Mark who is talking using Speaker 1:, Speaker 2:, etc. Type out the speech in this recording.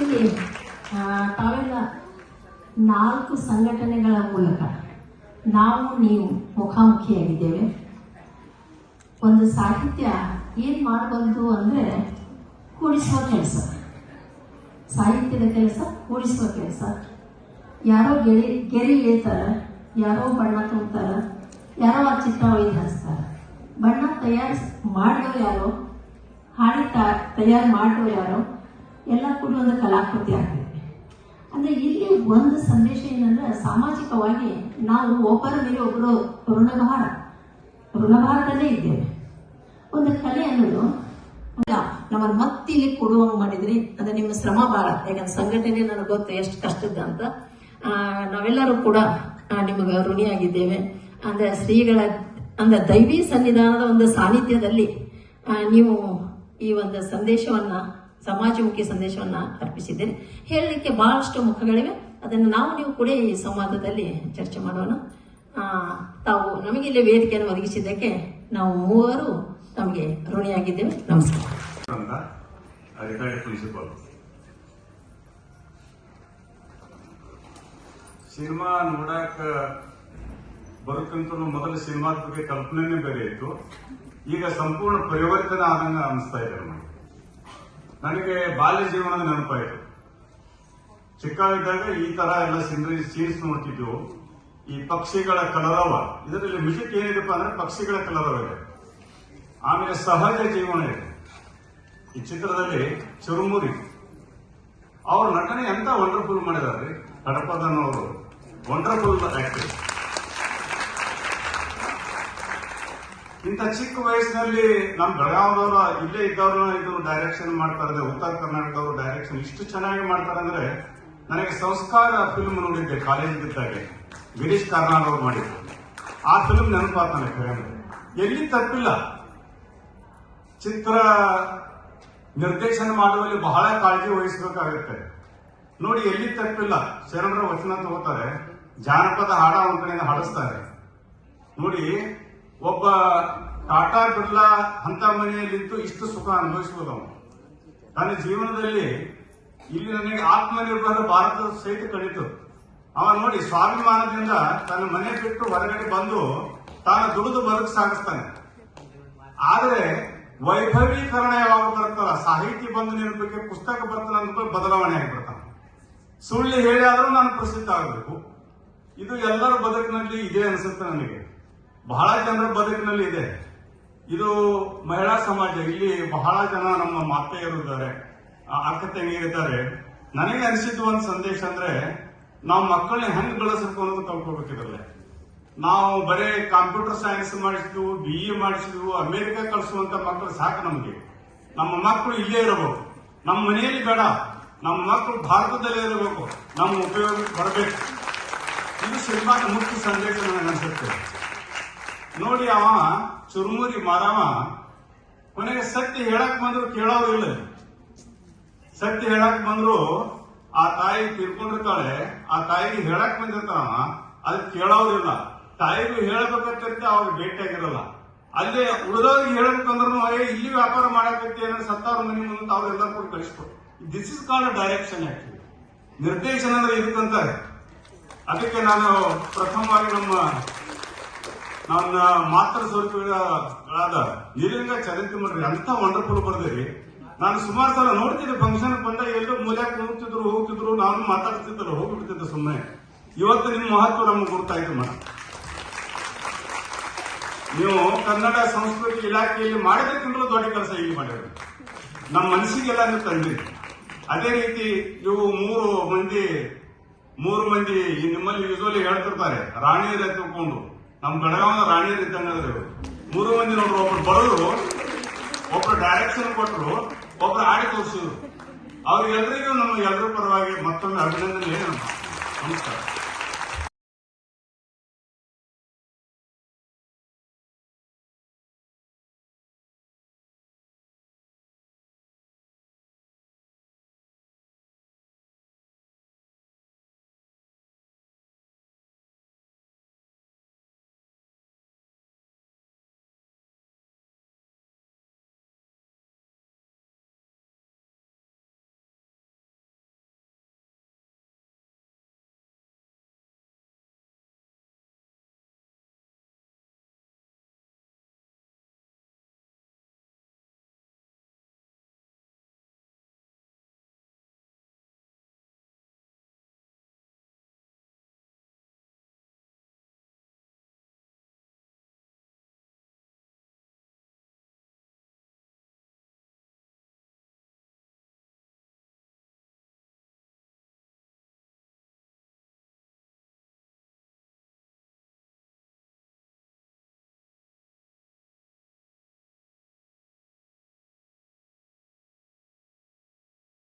Speaker 1: ಇಲ್ಲಿ ತಾವೆಲ್ಲ ನಾಲ್ಕು ಸಂಘಟನೆಗಳ ಮೂಲಕ ನಾವು, ನೀವು ಮುಖಾಮುಖಿಯಾಗಿದ್ದೇವೆ. ಒಂದು ಸಾಹಿತ್ಯ ಏನು ಮಾಡಬಂತು ಅಂದರೆ ಕೂಡಿಸುವ ಕೆಲಸ. ಸಾಹಿತ್ಯದ ಕೆಲಸ, ಕೂಡಿಸುವ ಕೆಲಸ. ಯಾರೋ ಗೆರಿ ಗೆರಿ ಇಳಿತಾರೆ ಯಾರೋ ಬಣ್ಣ ತುಂಬ್ತಾರ, ಯಾರೋ ಆ ಚಿತ್ರ ಬಣ್ಣ ತಯಾರಿಸ್, ಮಾಡಿದವ್ರು ಯಾರೋ ಹಾಡಿ ತಯಾರು ಮಾಡಿದವ್ರು ಯಾರೋ ಎಲ್ಲ ಕೂಡ ಒಂದು ಕಲಾಕೃತಿ ಆಗ್ತದೆ. ಅಂದ್ರೆ ಇಲ್ಲಿ ಒಂದು ಸಂದೇಶ ಏನಂದ್ರೆ ಸಾಮಾಜಿಕವಾಗಿ ನಾವು ಒಬ್ಬರ ಮೇಲೆ ಒಬ್ಬರು ಋಣಭಾರ, ಋಣಭಾರದಲ್ಲೇ ಇದ್ದೇವೆ. ಒಂದು ಕಲೆ ಅನ್ನೋದು ನಮ್ಮನ್ನು ಮತ್ತೆ ಇಲ್ಲಿ ಕೊಡುವಂಗ್ ಮಾಡಿದ್ರಿ ಅಂದ್ರೆ ನಿಮ್ಮ ಶ್ರಮ ಬಹಳ ಯಾಕಂದ್ರೆ ಸಂಘಟನೆ ನನಗೆ ಗೊತ್ತು ಎಷ್ಟು ಕಷ್ಟದ ಅಂತ. ನಾವೆಲ್ಲರೂ ಕೂಡ ನಿಮಗೆ ಋಣಿಯಾಗಿದ್ದೇವೆ. ಅಂದ್ರೆ ಶ್ರೀಗಳ, ಅಂದ್ರೆ ದೈವಿ ಸನ್ನಿಧಾನದ ಒಂದು ಸಾನ್ನಿಧ್ಯದಲ್ಲಿ ನೀವು ಈ ಒಂದು ಸಂದೇಶವನ್ನ ಸಮಾಜಮುಖಿ ಸಂದೇಶವನ್ನ ಅರ್ಪಿಸಿದ್ದೇನೆ. ಹೇಳಲಿಕ್ಕೆ ಬಹಳಷ್ಟು ಮುಖಗಳಿವೆ. ಅದನ್ನು ನಾವು, ನೀವು ಕೂಡ ಈ ಸಂವಾದದಲ್ಲಿ ಚರ್ಚೆ ಮಾಡೋಣ. ತಾವು ನಮಗೆ ಇಲ್ಲಿ ವೇದಿಕೆಯನ್ನು ಒದಗಿಸಿದ್ದಕ್ಕೆ ನಾವು ಮೂವರು ನಮಗೆ ಋಣಿಯಾಗಿದ್ದೇವೆ. ನಮಸ್ಕಾರ.
Speaker 2: ಸಿನಿಮಾ ನೋಡಾಕ ಬರುಕಂತ ಮೊದಲು ಸಿನಿಮಾದ ಬಗ್ಗೆ ಕಲ್ಪನೆನೇ ಬೇರೆ ಇತ್ತು. ಈಗ ಸಂಪೂರ್ಣ ಪರಿವರ್ತನೆ ಆದಂಗ ಅನಿಸ್ತಾ ಇದೆ ನಮಗೆ. ನನಗೆ ಬಾಲ್ಯ ಜೀವನದ ನೆನಪಾಯಿತು ಚಿಕ್ಕವಿದ್ದಾಗ ಈ ತರ ಎಲ್ಲ ಸಿನರಿ ಸೀನ್ಸ್ ನೋಡ್ತಿದ್ವು. ಈ ಪಕ್ಷಿಗಳ ಕಲರವ, ಇದರಲ್ಲಿ ಮ್ಯೂಸಿಕ್ ಏನಿದೆಪ್ಪ ಅಂದ್ರೆ ಪಕ್ಷಿಗಳ ಕಲರವ ಇದೆ. ಆಮೇಲೆ ಸಹಜ ಜೀವನ ಇದೆ. ಈ ಚಿತ್ರದಲ್ಲಿ ಚುರುಮುರಿ. ಅವ್ರ ನಟನೆ ಎಂತ ವಂಡರ್ಫುಲ್ ಮಾಡಿದಾರೆ ಕಡಪದನ್ ಅವರು ವಂಡರ್ಫುಲ್ ಆಕ್ಟಿಂಗ್ ಇಂಥ ಚಿಕ್ಕ ವಯಸ್ಸಿನಲ್ಲಿ ನಮ್ಮ ಬೆಳಗಾವದವರು, ಇಲ್ಲೇ ಇದ್ದವ್ರು ಇದನ್ನು ಡೈರೆಕ್ಷನ್ ಮಾಡ್ತಾರೆ ಉತ್ತರ ಕರ್ನಾಟಕದವರು ಡೈರೆಕ್ಷನ್ ಇಷ್ಟು ಚೆನ್ನಾಗಿ ಮಾಡ್ತಾರೆ ಅಂದ್ರೆ ನನಗೆ ಸಂಸ್ಕಾರ ಫಿಲ್ಮ್ ನೋಡಿದ್ದೆ ಕಾಲೇಜ್ ಇದ್ದಾಗೆ ಗಿರೀಶ್ ಕಾರ್ನಾಡ್ ಅವರು ಮಾಡಿದ್ರು ಆ ಫಿಲ್ಮ್ ನೆನಪಾತ ನನಗೆ ಎಲ್ಲಿ ತಪ್ಪಿಲ್ಲ. ಚಿತ್ರ ನಿರ್ದೇಶನ ಮಾಡುವಲ್ಲಿ ಬಹಳ ಕಾಳಜಿ ವಹಿಸಬೇಕಾಗುತ್ತೆ. ನೋಡಿ, ಎಲ್ಲಿ ತಪ್ಪಿಲ್ಲ. ಶರಣರ ವಚನ ತಗೋತಾರೆ. ಜಾನಪದ ಹಾಡ ಒಂದ್ ಕಡೆಯಿಂದ ಹಾಡಿಸ್ತಾರೆ. ನೋಡಿ ಒಬ್ಬ ಟಾಟಾ ಬಿರ್ಲಾ ಅಂತ ಮನೆಯಲ್ಲಿದ್ದು ಇಷ್ಟು ಸುಖ ಅನುಭವಿಸಬಹುದು ತನ್ನ ಜೀವನದಲ್ಲಿ ಇಲ್ಲಿ ನನಗೆ ಆತ್ಮನಿರ್ಭರ ಭಾರತದ ಸಹಿತ ಕಡಿತು ಅವ ನೋಡಿ ಸ್ವಾಭಿಮಾನದಿಂದ ತನ್ನ ಮನೆ ಬಿಟ್ಟು ಹೊರಗಡೆ ಬಂದು ತಾನು ದುಡಿದು ಬದುಕು ಸಾಗಿಸ್ತಾನೆ. ಆದರೆ ವೈಭವೀಕರಣ ಯಾವಾಗ ಬರುತ್ತಲ್ಲ? ಸಾಹಿತ್ಯ ಬಂದು ಬಗ್ಗೆ ಪುಸ್ತಕ ಬರ್ತಾನೆ ಅಂತ ಬದಲಾವಣೆ ಆಗಿಬಿಡ್ತಾನೆ. ಸುಳ್ಳು ಹೇಳಿ ಆದರೂ ನಾನು ಪ್ರಸಿದ್ಧ ಆಗಬೇಕು. ಇದು ಎಲ್ಲರ ಬದುಕಿನಲ್ಲಿ ಇದೆ ಅನಿಸುತ್ತೆ ನನಗೆ. ಬಹಳ ಜನರ ಬದುಕಿನಲ್ಲಿ ಇದೆ. ಇದು ಮಹಿಳಾ ಸಮಾಜ, ಇಲ್ಲಿ ಬಹಳ ಜನ ನಮ್ಮ ಮಾತೆಯರು ಇದ್ದಾರೆ ಅಕ್ಕ ತಂಗಿಯರಿದ್ದಾರೆ ನನಗೆ ಅನಿಸಿದ್ದು ಒಂದು ಸಂದೇಶ ಅಂದ್ರೆ, ನಾವು ಮಕ್ಕಳನ್ನ ಹೆಂಗ್ ಬೆಳೆಸಬೇಕು ಅನ್ನೋದು ಕಲ್ಕೋಬೇಕಿದ್ರಲ್ಲ ನಾವು ಬರೇ ಕಂಪ್ಯೂಟರ್ ಸೈನ್ಸ್ ಮಾಡಿಸಿದ್ವು ಬಿ ಇ ಮಾಡಿಸಿದ್ವು ಅಮೆರಿಕ ಕಳಿಸುವಂತ ಮಕ್ಕಳು ಸಾಕು ನಮಗೆ. ನಮ್ಮ ಮಕ್ಕಳು ಇಲ್ಲೇ ಇರಬೇಕು. ನಮ್ಮ ಮನೆಯಲ್ಲಿ ಬೇಡ. ನಮ್ಮ ಮಕ್ಕಳು ಭಾರತದಲ್ಲೇ ಇರಬೇಕು. ನಮ್ಮ ಉಪಯೋಗಕ್ಕೆ ಬರಬೇಕು. ಇದು ಸಿನಿಮಾದ ಮುಖ್ಯ ಸಂದೇಶ ನನಗೆ ಅನ್ಸುತ್ತೆ. ನೋಡಿ ಅವ ಚುರುಮುರಿ ಮಾರವ. ಕೊನೆಗೆ ಸತ್ಯ ಹೇಳಕ್ ಬಂದ್ರು ಕೇಳೋರು ಇಲ್ಲ. ಸತ್ಯ ಹೇಳಕ್ ಬಂದ್ರು ಆ ತಾಯಿ ತಿರ್ಕೊಂಡಿರ್ತಾಳೆ ಆ ತಾಯಿಗೆ ಹೇಳಕ್ ಬಂದಿರ್ತಾವ ಅದ್ ಕೇಳೋರಿಲ್ಲ ತಾಯಿಗೂ ಹೇಳ್ಬೇಕಂತ ಅವಾಗ ಭೇಟಿಯಾಗಿರಲ್ಲ ಅಲ್ಲೇ ಉಳಿದವ್ರಿಗೆ ಹೇಳ್ಬೇಕಂದ್ರೂ ಅಯ್ಯ ಇಲ್ಲಿ ವ್ಯಾಪಾರ ಮಾಡಕತ್ತಿ ಏನೋ ಸತ್ತಾರ ಮನೆ ಮುಂದೆ ಅವ್ರೆಲ್ಲ ಕೂಡ ಕಳಿಸ್ಕೊಡು this is called direction actually ನಿರ್ದೇಶನ ಅಂದ್ರೆ ಇದಕ್ಕಂತಾರೆ. ಅದಕ್ಕೆ ನಾನು ಪ್ರಥಮವಾಗಿ ನಮ್ಮ ನನ್ನ ಮಾತೃ ಸ್ವರೂಪಗಳಾದ ನೀಲಿಂಗ ಚರಂತಿ ಮಾಡ್ರಿ ಅಂತ ವಂಡರ್ಫುಲ್ ಬರ್ದಿರಿ ನಾನು ಸುಮಾರು ಸಲ ನೋಡ್ತಿದ್ದೆ ಫಂಕ್ಷನ್ ಬಂದಾಗ ಎಲ್ಲೂ ಮೂಲ್ಯಾಕ ಹೋಗ್ತಿದ್ರು ಹೋಗ್ತಿದ್ರು, ನಾನು ಮಾತಾಡ್ತಿದ್ದರು ಹೋಗ್ಬಿಡ್ತಿದ್ದೆ ಸುಮ್ಮನೆ ಇವತ್ತು ನಿಮ್ಮ ಮಹತ್ವ ನಮ್ಗೆ ಗೊತ್ತಾಯ್ತು ಮೇಡಮ್ ನೀವು ಕನ್ನಡ ಸಂಸ್ಕೃತಿ ಇಲಾಖೆಯಲ್ಲಿ ಮಾಡಿದಕ್ಕಿಂತಲೂ ದೊಡ್ಡ ಕೆಲಸ ಇಲ್ಲಿ ಮಾಡಿದ್ರು ನಮ್ಮ ಮನಸ್ಸಿಗೆಲ್ಲ ನೀವು ತಂದಿರಿ. ಅದೇ ರೀತಿ ನೀವು ಮೂರು ಮಂದಿ ಮೂರು ಮಂದಿ ನಿಮ್ಮಲ್ಲಿ ಯೂಸ್ವಲಿ ಹೇಳ್ತಿರ್ತಾರೆ, ರಾಣಿಯರೇ ತಿಳ್ಕೊಂಡು ನಮ್ಮ ಬೆಳಗಾವಿ ರಾಣಿಯರ್ ಇದ್ದಂಗ ಮೂರು ಮಂದಿ ನೋಡ್ರು, ಒಬ್ರು ಬರೋರು ಒಬ್ರು ಡೈರೆಕ್ಷನ್ ಕೊಟ್ಟರು ಒಬ್ರು ಆಡಿ ತೋರಿಸಿದ್ರು. ಅವ್ರಿಗೆಲ್ಲರಿಗೂ ನಮ್ಮ ಎಲ್ಲರ ಪರವಾಗಿ ಮತ್ತೊಮ್ಮೆ ಅಭಿನಂದನೆ ನಮಸ್ಕಾರ.